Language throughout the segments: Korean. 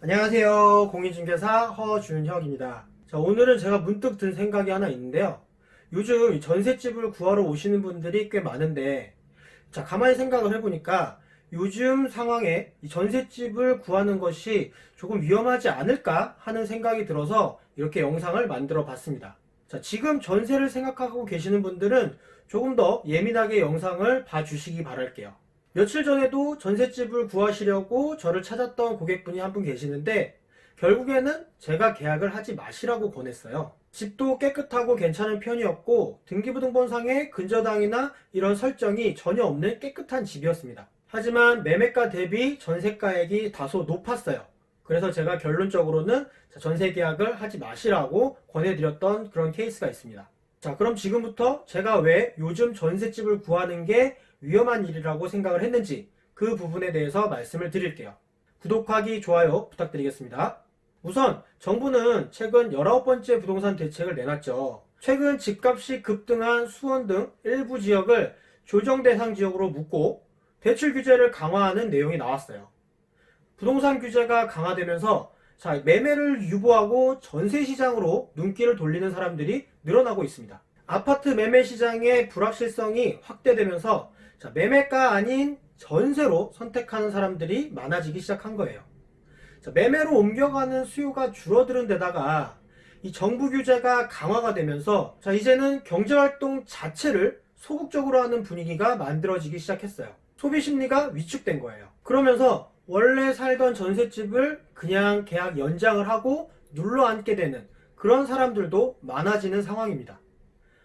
안녕하세요. 공인중개사 허준혁입니다. 자, 오늘은 제가 문득 든 생각이 하나 있는데요. 요즘 이 전셋집을 구하러 오시는 분들이 꽤 많은데, 자, 가만히 생각을 해보니까 요즘 상황에 이 전셋집을 구하는 것이 조금 위험하지 않을까 하는 생각이 들어서 이렇게 영상을 만들어 봤습니다. 자, 지금 전세를 생각하고 계시는 분들은 조금 더 예민하게 영상을 봐주시기 바랄게요. 며칠 전에도 전셋집을 구하시려고 저를 찾았던 고객분이 한 분 계시는데 결국에는 제가 계약을 하지 마시라고 권했어요. 집도 깨끗하고 괜찮은 편이었고 등기부등본상에 근저당이나 이런 설정이 전혀 없는 깨끗한 집이었습니다. 하지만 매매가 대비 전세가액이 다소 높았어요. 그래서 제가 결론적으로는 전세 계약을 하지 마시라고 권해드렸던 그런 케이스가 있습니다. 자, 그럼 지금부터 제가 왜 요즘 전셋집을 구하는 게 위험한 일이라고 생각을 했는지 그 부분에 대해서 말씀을 드릴게요. 구독하기, 좋아요 부탁드리겠습니다. 우선 정부는 최근 19번째 부동산 대책을 내놨죠. 최근 집값이 급등한 수원 등 일부 지역을 조정 대상 지역으로 묶고 대출 규제를 강화하는 내용이 나왔어요. 부동산 규제가 강화되면서 자, 매매를 유보하고 전세 시장으로 눈길을 돌리는 사람들이 늘어나고 있습니다. 아파트 매매 시장의 불확실성이 확대되면서 자, 매매가 아닌 전세로 선택하는 사람들이 많아지기 시작한 거예요. 자, 매매로 옮겨가는 수요가 줄어드는 데다가 이 정부 규제가 강화가 되면서 자, 이제는 경제활동 자체를 소극적으로 하는 분위기가 만들어지기 시작했어요. 소비 심리가 위축된 거예요. 그러면서 원래 살던 전셋집을 그냥 계약 연장을 하고 눌러 앉게 되는 그런 사람들도 많아지는 상황입니다.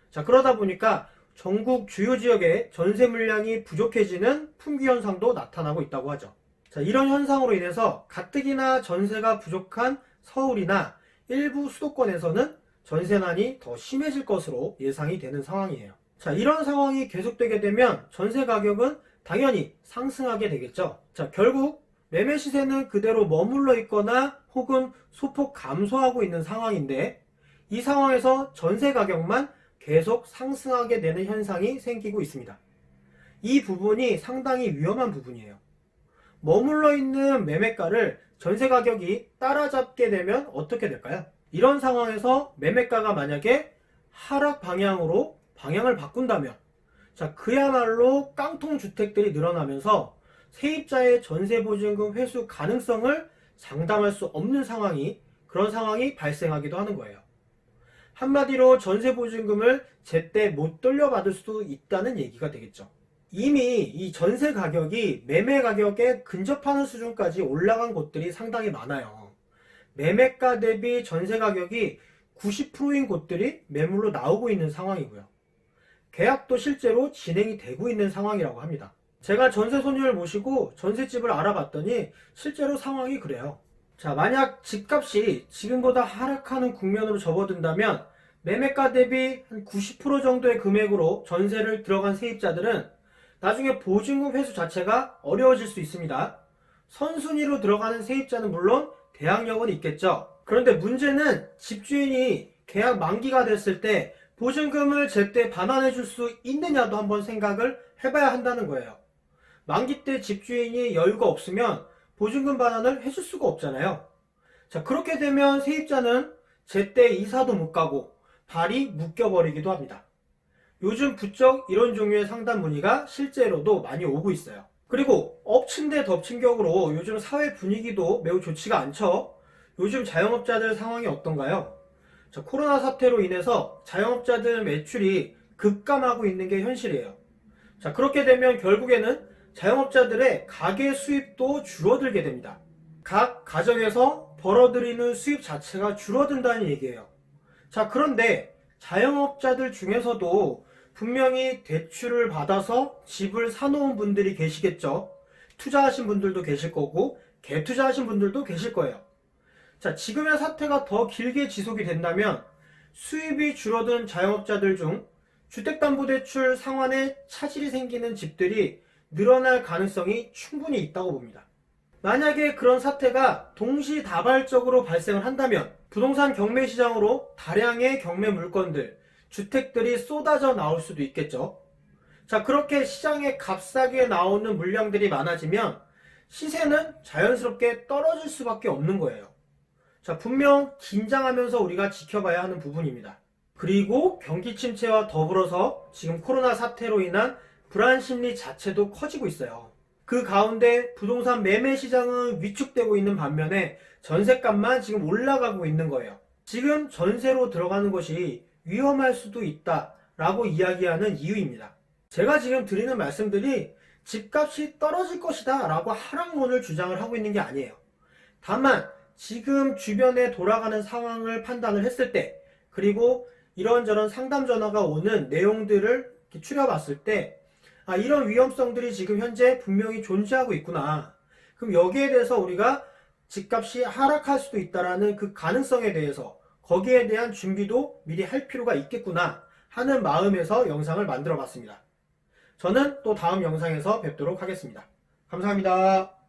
자, 그러다 보니까 전국 주요 지역에 전세 물량이 부족해지는 품귀 현상도 나타나고 있다고 하죠. 자, 이런 현상으로 인해서 가뜩이나 전세가 부족한 서울이나 일부 수도권에서는 전세난이 더 심해질 것으로 예상이 되는 상황이에요. 자, 이런 상황이 계속되게 되면 전세 가격은 당연히 상승하게 되겠죠. 자, 결국 매매 시세는 그대로 머물러 있거나 혹은 소폭 감소하고 있는 상황인데 이 상황에서 전세 가격만 계속 상승하게 되는 현상이 생기고 있습니다. 이 부분이 상당히 위험한 부분이에요. 머물러 있는 매매가를 전세 가격이 따라잡게 되면 어떻게 될까요? 이런 상황에서 매매가가 만약에 하락 방향으로 방향을 바꾼다면 자, 그야말로 깡통 주택들이 늘어나면서 세입자의 전세 보증금 회수 가능성을 장담할 수 없는 상황이 그런 상황이 발생하기도 하는 거예요. 한마디로 전세 보증금을 제때 못 돌려받을 수도 있다는 얘기가 되겠죠. 이미 이 전세 가격이 매매 가격에 근접하는 수준까지 올라간 곳들이 상당히 많아요. 매매가 대비 전세 가격이 90%인 곳들이 매물로 나오고 있는 상황이고요. 계약도 실제로 진행이 되고 있는 상황이라고 합니다. 제가 전세 손님을 모시고 전셋집을 알아봤더니 실제로 상황이 그래요. 자, 만약 집값이 지금보다 하락하는 국면으로 접어든다면 매매가 대비 한 90% 정도의 금액으로 전세를 들어간 세입자들은 나중에 보증금 회수 자체가 어려워질 수 있습니다. 선순위로 들어가는 세입자는 물론 대항력은 있겠죠. 그런데 문제는 집주인이 계약 만기가 됐을 때 보증금을 제때 반환해 줄 수 있느냐도 한번 생각을 해봐야 한다는 거예요. 만기 때 집주인이 여유가 없으면 보증금 반환을 해줄 수가 없잖아요. 자, 그렇게 되면 세입자는 제때 이사도 못 가고 발이 묶여버리기도 합니다. 요즘 부쩍 이런 종류의 상담 문의가 실제로도 많이 오고 있어요. 그리고 엎친 데 덮친 격으로 요즘 사회 분위기도 매우 좋지가 않죠. 요즘 자영업자들 상황이 어떤가요? 자, 코로나 사태로 인해서 자영업자들 매출이 급감하고 있는 게 현실이에요. 자, 그렇게 되면 결국에는 자영업자들의 가계 수입도 줄어들게 됩니다. 각 가정에서 벌어들이는 수입 자체가 줄어든다는 얘기예요. 자, 그런데 자영업자들 중에서도 분명히 대출을 받아서 집을 사놓은 분들이 계시겠죠. 투자하신 분들도 계실 거고, 갭투자하신 분들도 계실 거예요. 자, 지금의 사태가 더 길게 지속이 된다면 수입이 줄어든 자영업자들 중 주택담보대출 상환에 차질이 생기는 집들이 늘어날 가능성이 충분히 있다고 봅니다. 만약에 그런 사태가 동시다발적으로 발생을 한다면 부동산 경매 시장으로 다량의 경매 물건들, 주택들이 쏟아져 나올 수도 있겠죠. 자, 그렇게 시장에 값싸게 나오는 물량들이 많아지면 시세는 자연스럽게 떨어질 수밖에 없는 거예요. 자, 분명 긴장하면서 우리가 지켜봐야 하는 부분입니다. 그리고 경기 침체와 더불어서 지금 코로나 사태로 인한 불안 심리 자체도 커지고 있어요. 그 가운데 부동산 매매 시장은 위축되고 있는 반면에 전세값만 지금 올라가고 있는 거예요. 지금 전세로 들어가는 것이 위험할 수도 있다 라고 이야기하는 이유입니다. 제가 지금 드리는 말씀들이 집값이 떨어질 것이다 라고 하락론을 주장을 하고 있는 게 아니에요. 다만 지금 주변에 돌아가는 상황을 판단을 했을 때 그리고 이런저런 상담 전화가 오는 내용들을 추려봤을 때 아, 이런 위험성들이 지금 현재 분명히 존재하고 있구나. 그럼 여기에 대해서 우리가 집값이 하락할 수도 있다라는 그 가능성에 대해서 거기에 대한 준비도 미리 할 필요가 있겠구나 하는 마음에서 영상을 만들어 봤습니다. 저는 또 다음 영상에서 뵙도록 하겠습니다. 감사합니다.